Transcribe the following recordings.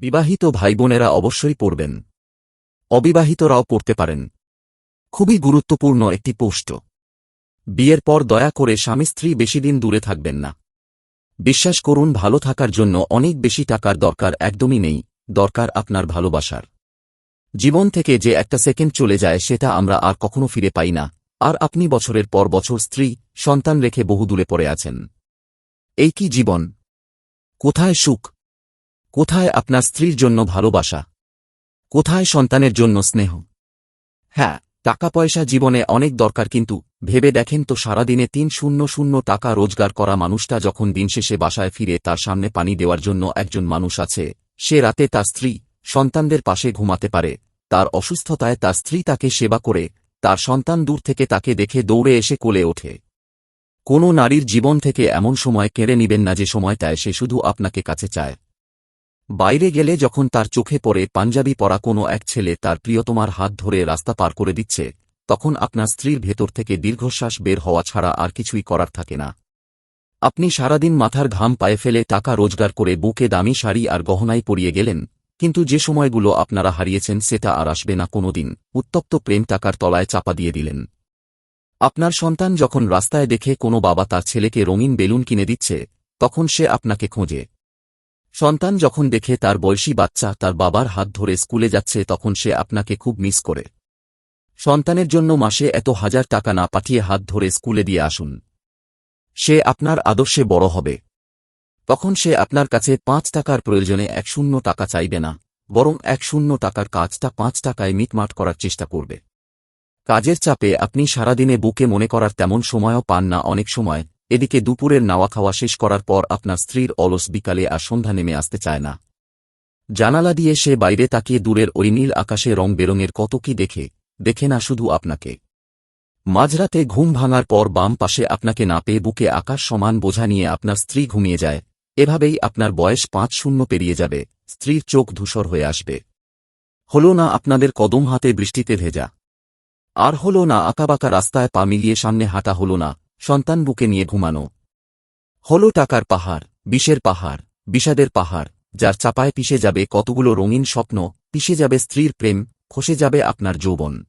বিবাহিত ভাই বোনেরা অবশ্যই পড়বেন। অবিবাহিতরাও পড়তে পারেন। খুবই গুরুত্বপূর্ণ একটি পোস্ট। বিয়ের পর দয়া করে স্বামী স্ত্রী বেশিদিন দূরে থাকবেন না। বিশ্বাস করুন, ভালো থাকার জন্য অনেক বেশি টাকার দরকার একদমই নেই, দরকার আপনার ভালোবাসার। জীবন থেকে যে একটা সেকেন্ড চলে যায় সেটা আমরা আর কখনো ফিরে পাই না, আর আপনি বছরের পর বছর স্ত্রী, সন্তান রেখে বহু দূরে পড়ে আছেন। এই কি জীবন? কোথায় সুখ? কোথায় আপনার স্ত্রীর জন্য ভালোবাসা? কোথায় সন্তানের জন্য স্নেহ? হ্যাঁ টাকা পয়সা জীবনে অনেক দরকার, কিন্তু ভেবে দেখেন তো সারাদিনে তিন শূন্য শূন্য টাকা রোজগার করা মানুষটা যখন দিন শেষে বাসায় ফিরে তার সামনে পানি দেওয়ার জন্য একজন মানুষ আছে, সে রাতে তার স্ত্রী সন্তানদের পাশে ঘুমাতে পারে, তার অসুস্থতায় তার স্ত্রী তাকে সেবা করে, তার সন্তান দূর থেকে তাকে দেখে দৌড়ে এসে কোলে ওঠে। কোনো নারীর জীবন থেকে এমন সময় কেড়ে নিবেন না যে সময়টায় সে শুধু আপনাকে কাছে চায়। বাইরে গেলে যখন তার চোখে পড়ে পাঞ্জাবি পরা কোনো এক ছেলে তার প্রিয়তমার হাত ধরে রাস্তা পার করে দিচ্ছে, তখন আপনার স্ত্রীর ভেতর থেকে দীর্ঘশ্বাস বের হওয়া ছাড়া আর কিছুই করার থাকে না। আপনি সারাদিন মাথার ঘাম পায়ে ফেলে টাকা রোজগার করে বুকে দামি শাড়ি আর গহনায় পরিয়ে গেলেন, কিন্তু যে সময়গুলো আপনারা হারিয়েছেন সেটা আর আসবে না কোনোদিন, উত্তপ্ত প্রেম টাকার তলায় চাপা দিয়ে দিলেন। আপনার সন্তান যখন রাস্তায় দেখে কোনো বাবা তার ছেলেকে রঙিন বেলুন কিনে দিচ্ছে, তখন সে আপনাকে খোঁজে। সন্তান যখন দেখে তার বয়সী বাচ্চা তার বাবার হাত ধরে স্কুলে যাচ্ছে তখন সে আপনাকে খুব মিস করে। সন্তানের জন্য মাসে এত হাজার টাকা না পাঠিয়ে হাত ধরে স্কুলে দিয়ে আসুন। সে আপনার আদর্শে বড় হবে। তখন সে আপনার কাছে পাঁচ টাকার প্রয়োজনে এক শূন্য টাকা চাইবে না, বরং এক শূন্য টাকার কাজটা পাঁচ টাকায় মিটমাট করার চেষ্টা করবে। কাজের চাপে আপনি সারাদিনে বুকে মনে করার তেমন সময়ও পান না, অনেক সময় এদিকে দুপুরের নাওয়া খাওয়া শেষ করার পর আপনার স্ত্রীর অলস বিকালে আর সন্ধ্যা নেমে আসতে চায় না। জানালা দিয়ে সে বাইরে তাকিয়ে দূরের ওই নীল আকাশে রং বেরঙের কত কি দেখে দেখে না শুধু আপনাকে। মাঝরাতে ঘুম ভাঙার পর বাম পাশে আপনাকে না পেয়ে বুকে আকাশ সমান বোঝা নিয়ে আপনার স্ত্রী ঘুমিয়ে যায়। এভাবেই আপনার বয়স পাঁচ শূন্য পেরিয়ে যাবে, স্ত্রীর চোখ ধূসর হয়ে আসবে। হল না আপনাদের কদম হাতে বৃষ্টিতে ভেজা। আর হল না আঁকাবাঁকা রাস্তায় পা মিলিয়ে সামনে হাঁটা হল না সন্তান বুকে নিয়ে ঘুমানো। হল টাকার পাহাড়, বিষের পাহাড়, বিষাদের পাহাড়, যার চাপায় পিষে যাবে কতগুলো রঙিন স্বপ্ন, পিষে যাবে স্ত্রীর প্রেম, খসে যাবে আপনার যৌবন।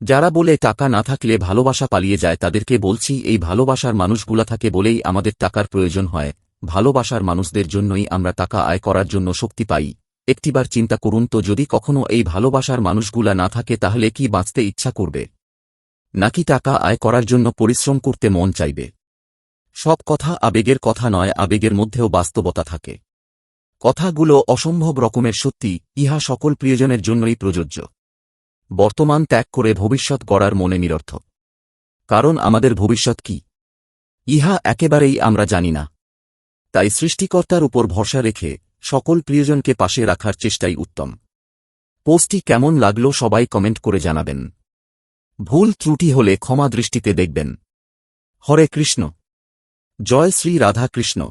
যারা বলে টাকা না থাকলে ভালোবাসা পালিয়ে যায়, তাদেরকে বলছি, এই ভালোবাসার মানুষগুলা থাকে বলেই আমাদের টাকার প্রয়োজন হয়। ভালোবাসার মানুষদের জন্যই আমরা টাকা আয় করার জন্য শক্তি পাই। একটিবার চিন্তা করুন তো, যদি কখনো এই ভালোবাসার মানুষগুলা না থাকে, তাহলে কি বাঁচতে ইচ্ছা করবে? নাকি টাকা আয় করার জন্য পরিশ্রম করতে মন চাইবে? সব কথা আবেগের কথা নয়, আবেগের মধ্যেও বাস্তবতা থাকে। কথাগুলো অসম্ভব রকমের সত্যি, ইহা সকল প্রিয়জনের জন্যই প্রযোজ্য। বর্তমান ত্যাগ করে ভবিষ্যৎ গড়ার মনে নিরর্থক কারণ আমাদের ভবিষ্যৎ কি? ইহা একেবারেই আমরা জানি না। তাই সৃষ্টিকর্তার উপর ভরসা রেখে সকল প্রিয়জনকে পাশে রাখার চেষ্টাই উত্তম। পোস্টটি কেমন লাগল সবাই কমেন্ট করে জানাবেন। ভুল ত্রুটি হলে ক্ষমা দৃষ্টিতে দেখবেন। হরে কৃষ্ণ। জয় শ্রী রাধা কৃষ্ণ